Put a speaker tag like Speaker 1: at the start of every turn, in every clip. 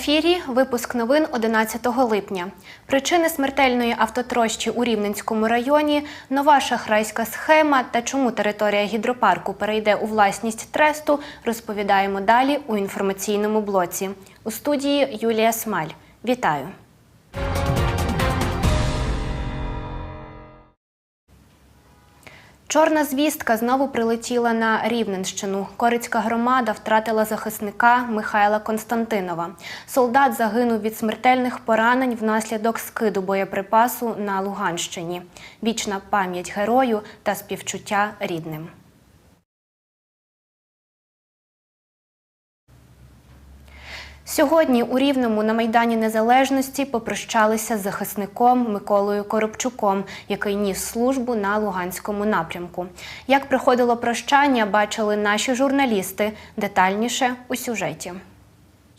Speaker 1: ефірі випуск новин 11 липня. Причини смертельної автотрощі у Рівненському районі, нова шахрайська схема та чому територія гідропарку перейде у власність тресту, розповідаємо далі у інформаційному блоці. У студії Юлія Смаль. Вітаю! Чорна звістка знову прилетіла на Рівненщину. Корицька громада втратила захисника Михайла Константинова. Солдат загинув від смертельних поранень внаслідок скиду боєприпасу на Луганщині. Вічна пам'ять герою та співчуття рідним. Сьогодні у Рівному на Майдані Незалежності попрощалися з захисником Миколою Коробчуком, який ніс службу на Луганському напрямку. Як проходило прощання, бачили наші журналісти. Детальніше у сюжеті.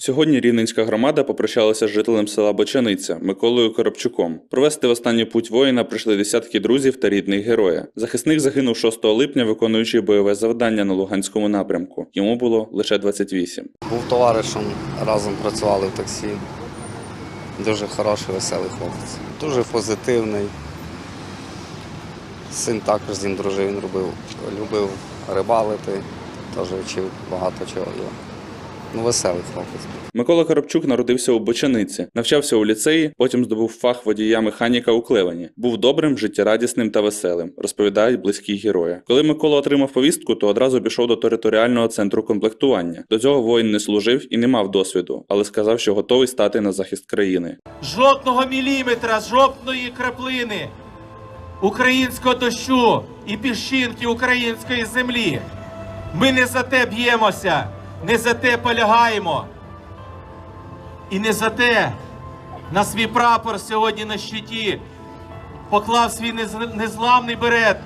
Speaker 2: Сьогодні Рівненська громада попрощалася з жителем села Бочаниця Миколою Коробчуком. Провести в останній путь воїна прийшли десятки друзів та рідних героя. Захисник загинув 6 липня, виконуючи бойове завдання на Луганському напрямку. Йому було лише 28.
Speaker 3: Був товаришем, разом працювали в таксі. Дуже хороший, веселий хлопець. Дуже позитивний. Син також з ним дружив, він робив, любив рибалити, теж вчив багато чого. Ну, веселий хлопець.
Speaker 2: Микола Коробчук народився у Бочаниці, навчався у ліцеї, потім здобув фах водія-механіка у Клевені. Був добрим, життєрадісним та веселим, розповідають близькі героя. Коли Микола отримав повістку, то одразу пішов до територіального центру комплектування. До цього воїн не служив і не мав досвіду, але сказав, що готовий стати на захист країни.
Speaker 4: жодного міліметра, жодної краплини українського дощу і піщинки української землі. Ми не за те б'ємося, не за те полягаємо. І не за те на свій прапор сьогодні на щиті поклав свій нез- незламний берет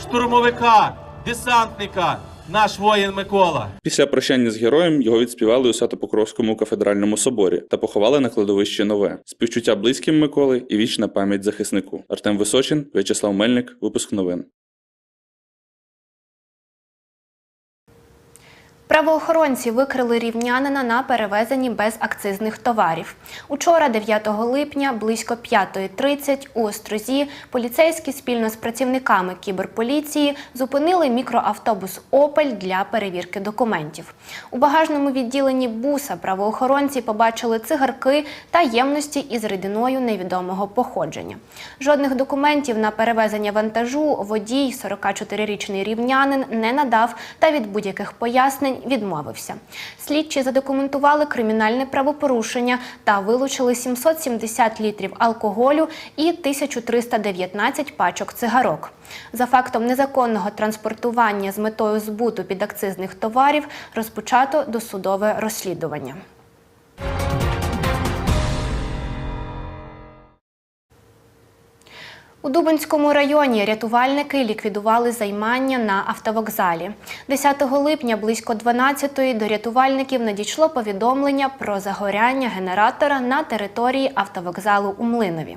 Speaker 4: штурмовика, десантника, наш воїн Микола.
Speaker 2: Після прощання з героєм його відспівали у Свято-Покровському кафедральному соборі та поховали на кладовищі нове. Співчуття близьким Миколи і вічна пам'ять захиснику. Артем Височин, В'ячеслав Мельник, випуск новин.
Speaker 1: Правоохоронці викрили рівнянина на перевезенні безакцизних товарів. Учора, 9 липня, близько 5.30 у Острозі поліцейські спільно з працівниками кіберполіції зупинили мікроавтобус Опель для перевірки документів. У багажному відділенні буса правоохоронці побачили цигарки та ємності із рідиною невідомого походження. Жодних документів на перевезення вантажу водій, 44-річний рівнянин, не надав та від будь-яких пояснень відмовився. Слідчі задокументували кримінальне правопорушення та вилучили 770 літрів алкоголю і 1319 пачок цигарок. За фактом незаконного транспортування з метою збуту підакцизних товарів розпочато досудове розслідування. У Дубинському районі рятувальники ліквідували займання на автовокзалі. 10 липня близько 12-ї до рятувальників надійшло повідомлення про загоряння генератора на території автовокзалу у Млинові.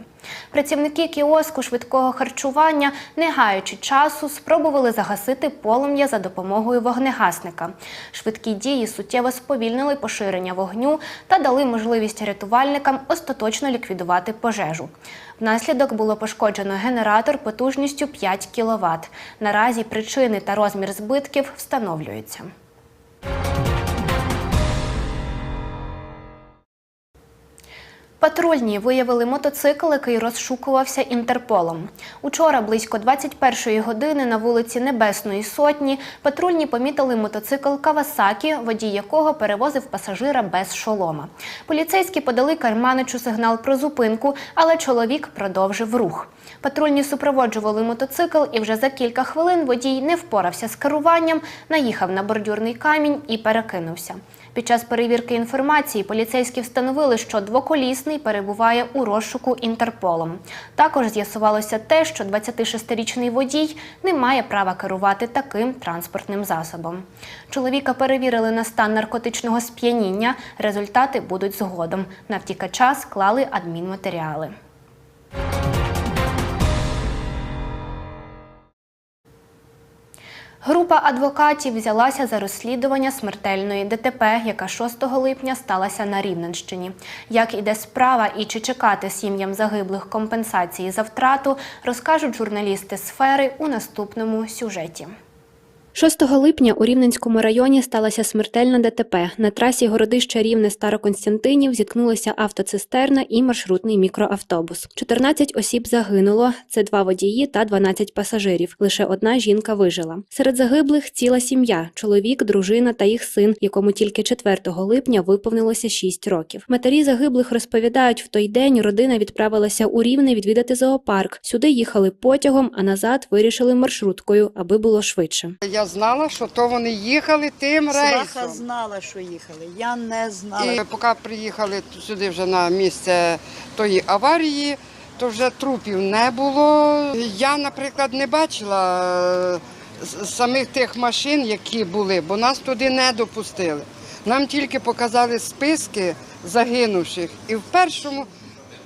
Speaker 1: Працівники кіоску швидкого харчування, не гаючи часу, спробували загасити полум'я за допомогою вогнегасника. Швидкі дії суттєво сповільнили поширення вогню та дали можливість рятувальникам остаточно ліквідувати пожежу. Внаслідок було пошкоджено генератор потужністю 5 кВт. Наразі причини та розмір збитків встановлюються. Патрульні виявили мотоцикл, який розшукувався Інтерполом. Учора, близько 21-ї години, на вулиці Небесної Сотні, патрульні помітили мотоцикл Кавасакі, водій якого перевозив пасажира без шолома. Поліцейські подали карманичу сигнал про зупинку, але чоловік продовжив рух. Патрульні супроводжували мотоцикл, і вже за кілька хвилин водій не впорався з керуванням, наїхав на бордюрний камінь і перекинувся. Під час перевірки інформації поліцейські встановили, що двоколісний перебуває у розшуку Інтерполом. Також з'ясувалося те, що 26-річний водій не має права керувати таким транспортним засобом. Чоловіка перевірили на стан наркотичного сп'яніння. Результати будуть згодом. На втікача склали адмінматеріали. Група адвокатів взялася за розслідування смертельної ДТП, яка 6 липня сталася на Рівненщині. Як іде справа і чи чекати сім'ям загиблих компенсації за втрату, розкажуть журналісти сфери у наступному сюжеті. 6 липня у Рівненському районі сталася смертельна ДТП. На трасі городища Рівне Староконстянтинів зіткнулися автоцистерна і маршрутний мікроавтобус. 14 осіб загинуло. Це два водії та 12 пасажирів. Лише одна жінка вижила. Серед загиблих ціла сім'я: чоловік, дружина та їх син, якому тільки 4 липня виповнилося 6 років. Матері загиблих розповідають, в той день родина відправилася у Рівне відвідати зоопарк. Сюди їхали потягом, а назад вирішили маршруткою, аби було швидше.
Speaker 5: Я знала, що то вони їхали тим
Speaker 6: Сваха знала, що їхали. Я не знала.
Speaker 5: І поки приїхали сюди вже на місце тої аварії, то вже трупів не було. Я, наприклад, не бачила е, самих тих машин, які були, бо нас туди не допустили. Нам тільки показали списки загинувших. І в першому,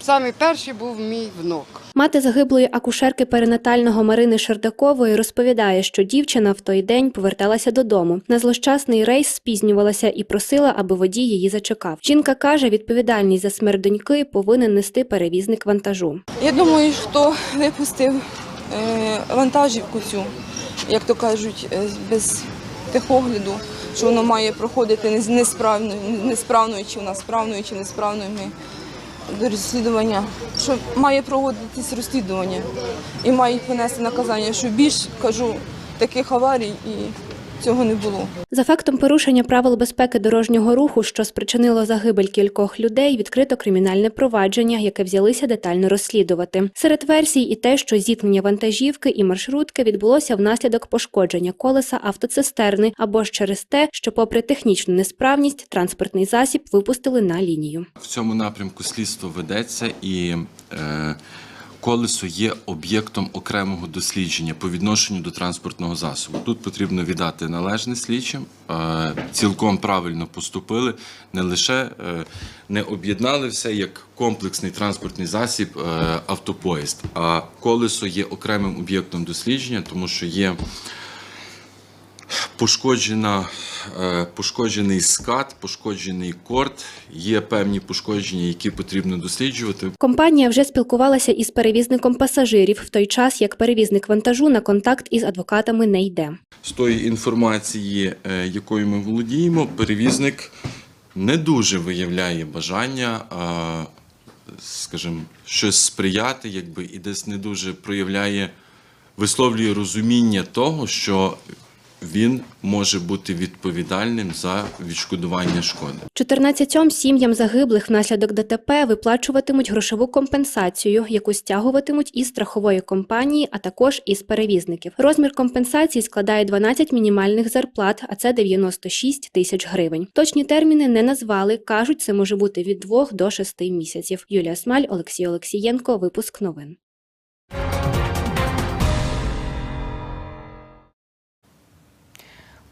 Speaker 5: саме перший був мій внук.
Speaker 1: Мати загиблої акушерки перинатального Марини Шердакової розповідає, що дівчина в той день поверталася додому. На злощасний рейс спізнювалася і просила, аби водій її зачекав. Жінка каже, відповідальність за смерть доньки повинен нести перевізник вантажу.
Speaker 7: Я думаю, хто випустив е, вантажівку цю, як то кажуть, е, без техогляду, що воно має проходити не- несправною, несправною, чи вона справною, чи несправною. Ми до розслідування, що має проводитись розслідування і мають понести наказання, що більш кажу таких аварій і цього не було.
Speaker 1: За фактом порушення правил безпеки дорожнього руху, що спричинило загибель кількох людей, відкрито кримінальне провадження, яке взялися детально розслідувати. Серед версій і те, що зіткнення вантажівки і маршрутки відбулося внаслідок пошкодження колеса автоцистерни або ж через те, що, попри технічну несправність, транспортний засіб випустили на лінію.
Speaker 8: В цьому напрямку слідство ведеться і е, колесо є об'єктом окремого дослідження по відношенню до транспортного засобу. Тут потрібно віддати належне слідчим, е, цілком правильно поступили, не лише е, не об'єднали все як комплексний транспортний засіб е, автопоїзд, а колесо є окремим об'єктом дослідження, тому що є пошкоджена, е, пошкоджений скат, пошкоджений корд, є певні пошкодження, які потрібно досліджувати.
Speaker 1: Компанія вже спілкувалася із перевізником пасажирів в той час, як перевізник вантажу на контакт із адвокатами не йде.
Speaker 8: З тої інформації, е, якою ми володіємо, перевізник не дуже виявляє бажання, скажімо, щось сприяти, якби і десь не дуже проявляє, висловлює розуміння того, що він може бути відповідальним за відшкодування шкоди.
Speaker 1: 14 сім'ям загиблих внаслідок ДТП виплачуватимуть грошову компенсацію, яку стягуватимуть із страхової компанії, а також із перевізників. Розмір компенсації складає 12 мінімальних зарплат, а це 96 тисяч гривень. Точні терміни не назвали. кажуть, це може бути від 2 до 6 місяців. Юлія Смаль, Олексій Олексієнко. Випуск новин.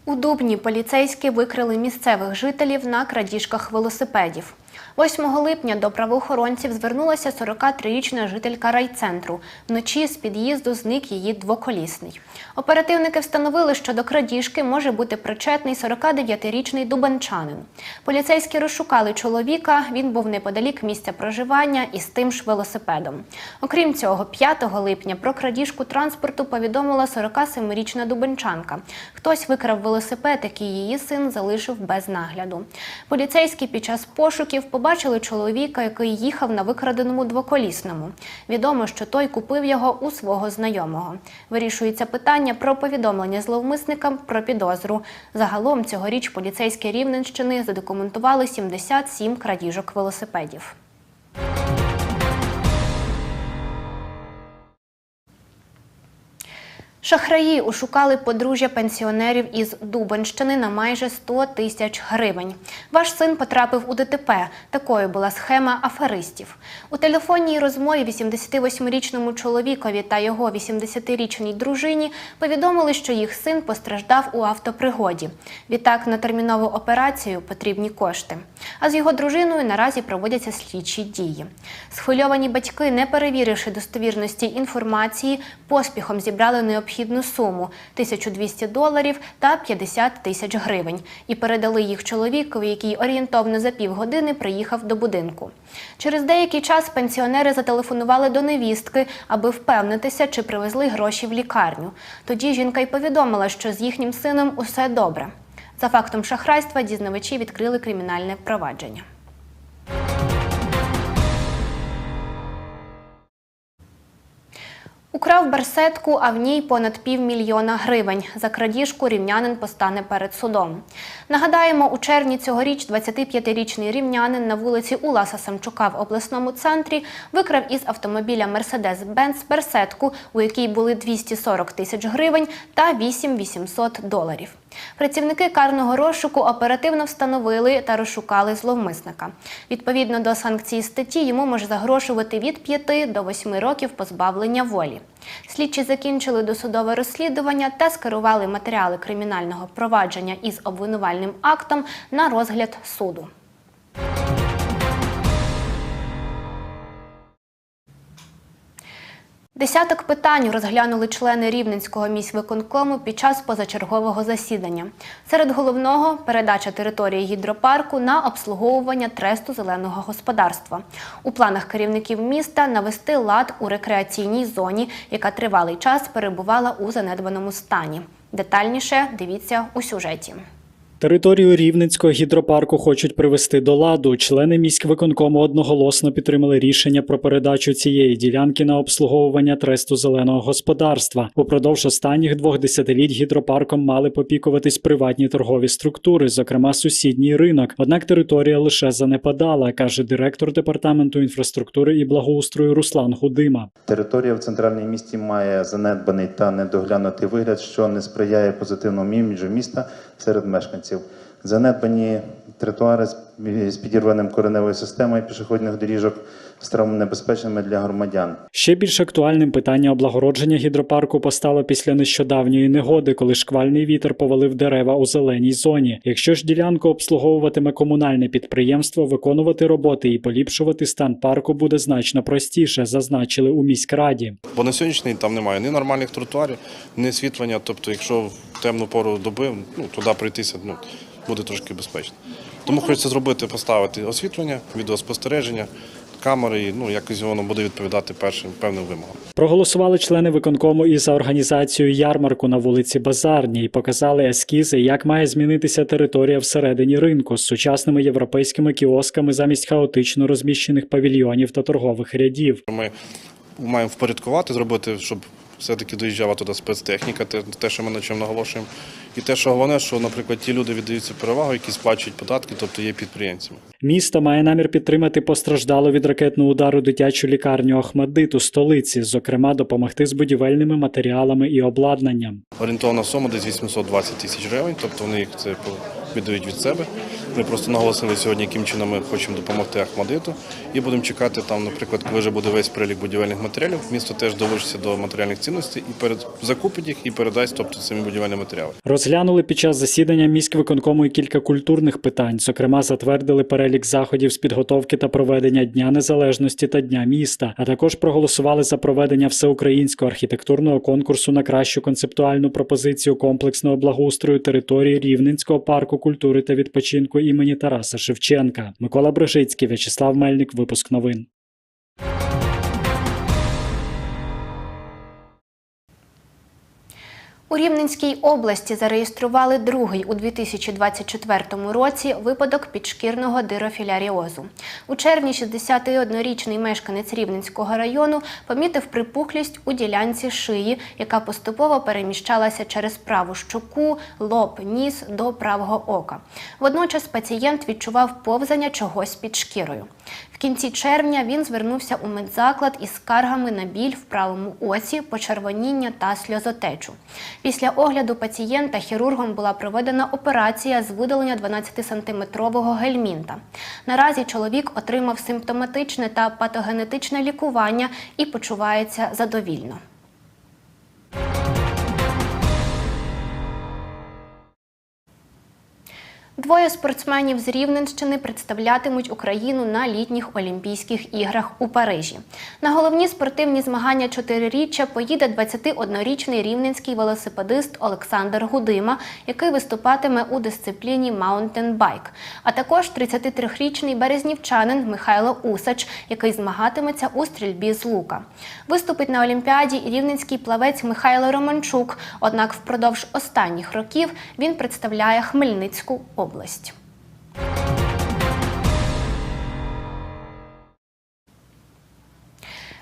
Speaker 1: У Дубні поліцейські викрили місцевих жителів на крадіжках велосипедів. 8 липня до правоохоронців звернулася 43-річна жителька райцентру. Вночі з під'їзду зник її двоколісний. Оперативники встановили, що до крадіжки може бути причетний 49-річний дубанчанин. Поліцейські розшукали чоловіка. Він був неподалік місця проживання із тим ж велосипедом. Окрім цього, 5 липня про крадіжку транспорту повідомила 47-річна дубенчанка. Хтось викрав велосипед, який її син залишив без нагляду. Поліцейські під час пошуків побачили чоловіка, який їхав на викраденому двоколісному. Відомо, що той купив його у свого знайомого. Вирішується питання про повідомлення зловмисникам про підозру. Загалом цьогоріч поліцейські Рівненщини задокументували 77 крадіжок велосипедів. Шахраї ушукали подружжя пенсіонерів із Дубенщини на майже 100 тисяч гривень. Ваш син потрапив у ДТП. Такою була схема аферистів. У телефонній розмові 88-річному чоловікові та його 80-річній дружині повідомили, що їх син постраждав у автопригоді. Відтак на термінову операцію потрібні кошти. А з його дружиною наразі проводяться слідчі дії. Схвильовані батьки, не перевіривши достовірності інформації, поспіхом зібрали необхідну необхідну суму 1200 доларів та 50 тисяч гривень і передали їх чоловікові, який орієнтовно за півгодини приїхав до будинку. Через деякий час пенсіонери зателефонували до невістки, аби впевнитися, чи привезли гроші в лікарню. Тоді жінка й повідомила, що з їхнім сином усе добре. За фактом шахрайства дізнавачі відкрили кримінальне провадження. Украв берсетку, а в ній понад півмільйона гривень. За крадіжку рівнянин постане перед судом. Нагадаємо, у червні цьогоріч 25-річний рівнянин на вулиці Уласа Самчука в обласному центрі викрав із автомобіля Мерседес-Бенц барсетку, у якій були 240 тисяч гривень та 8 800 доларів. Працівники карного розшуку оперативно встановили та розшукали зловмисника. Відповідно до санкції статті, йому може загрошувати від 5 до 8 років позбавлення волі. Слідчі закінчили досудове розслідування та скерували матеріали кримінального провадження із обвинувальним актом на розгляд суду. Десяток питань розглянули члени Рівненського міськвиконкому під час позачергового засідання. Серед головного передача території гідропарку на обслуговування тресту зеленого господарства. У планах керівників міста навести лад у рекреаційній зоні, яка тривалий час перебувала у занедбаному стані. Детальніше дивіться у сюжеті.
Speaker 9: Територію Рівненського гідропарку хочуть привести до ладу. Члени міськвиконкому одноголосно підтримали рішення про передачу цієї ділянки на обслуговування тресту зеленого господарства. Упродовж останніх двох десятиліть гідропарком мали попікуватись приватні торгові структури, зокрема сусідній ринок. Однак територія лише занепадала, каже директор департаменту інфраструктури і благоустрою Руслан Гудима.
Speaker 10: Територія в центральній місті має занедбаний та недоглянутий вигляд, що не сприяє позитивному іміджу міста серед мешканців. aconteceu. Занедбані тротуари з- з підірваним кореневою системою пішохідних доріжок стали небезпечними для громадян.
Speaker 9: Ще більш актуальним питання облагородження гідропарку постало після нещодавньої негоди, коли шквальний вітер повалив дерева у зеленій зоні. Якщо ж ділянку обслуговуватиме комунальне підприємство, виконувати роботи і поліпшувати стан парку буде значно простіше, зазначили у міськраді.
Speaker 11: Бо на сьогоднішній там немає ні нормальних тротуарів, ні освітлення. Тобто, якщо в темну пору доби ну, туди пройтися ну, буде трошки безпечно. Тому хочеться зробити, поставити освітлення, відеоспостереження, камери, і ну, якось воно буде відповідати першим певним вимогам.
Speaker 9: Проголосували члени виконкому і за організацію ярмарку на вулиці Базарній, показали ескізи, як має змінитися територія всередині ринку з сучасними європейськими кіосками замість хаотично розміщених павільйонів та торгових рядів.
Speaker 11: Ми маємо впорядкувати, зробити, щоб все-таки доїжджала туди спецтехніка, те, те, що ми на чому наголошуємо. І те, що головне, що, наприклад, ті люди віддаються перевагу, які сплачують податки, тобто є підприємцями.
Speaker 9: Місто має намір підтримати постраждалу від ракетного удару дитячу лікарню Ахмадит у столиці, зокрема допомогти з будівельними матеріалами і обладнанням.
Speaker 11: Орієнтовна сума десь 820 тисяч гривень, тобто вони їх це віддають від себе. Ми просто наголосили сьогодні, яким чином ми хочемо допомогти Ахмадиту. І будемо чекати там, наприклад, коли вже буде весь перелік будівельних матеріалів, місто теж долучиться до матеріальних цінностей і перед закупить їх і передасть, тобто самі будівельні матеріали.
Speaker 9: Розглянули під час засідання міськвиконкому і кілька культурних питань. Зокрема, затвердили перелік заходів з підготовки та проведення Дня Незалежності та Дня міста, а також проголосували за проведення всеукраїнського архітектурного конкурсу на кращу концептуальну пропозицію комплексного благоустрою території Рівненського парку культури та відпочинку імені Тараса Шевченка. Микола Брежицький, В'ячеслав Мельник. Випуск новин.
Speaker 1: У Рівненській області зареєстрували другий у 2024 році випадок підшкірного дирофіляріозу. У червні 61-річний мешканець Рівненського району помітив припухлість у ділянці шиї, яка поступово переміщалася через праву щоку, лоб, ніс до правого ока. Водночас пацієнт відчував повзання чогось під шкірою. Кінці червня він звернувся у медзаклад із скаргами на біль в правому оці, почервоніння та сльозотечу. Після огляду пацієнта хірургом була проведена операція з видалення 12-сантиметрового гельмінта. Наразі чоловік отримав симптоматичне та патогенетичне лікування і почувається задовільно. Двоє спортсменів з Рівненщини представлятимуть Україну на літніх Олімпійських іграх у Парижі. На головні спортивні змагання чотириріччя поїде 21-річний рівненський велосипедист Олександр Гудима, який виступатиме у дисципліні маунтенбайк, а також 33-річний березнівчанин Михайло Усач, який змагатиметься у стрільбі з лука. Виступить на Олімпіаді рівненський плавець Михайло Романчук. Однак впродовж останніх років він представляє Хмельницьку область.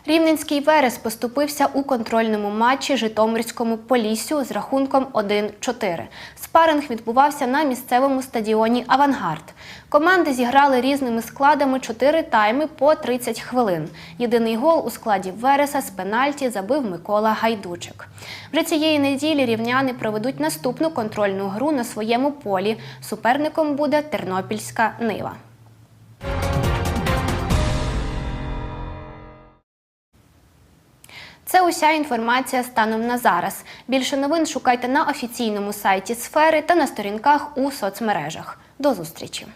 Speaker 1: Рівненський Верес поступився у контрольному матчі Житомирському Поліссю з рахунком 1-4. Спаринг відбувався на місцевому стадіоні Авангард. Команди зіграли різними складами 4 тайми по 30 хвилин. Єдиний гол у складі Вереса з пенальті забив Микола Гайдучик. Вже цієї неділі рівняни проведуть наступну контрольну гру на своєму полі. Суперником буде Тернопільська Нива. Це уся інформація станом на зараз. Більше новин шукайте на офіційному сайті сфери та на сторінках у соцмережах. До зустрічі!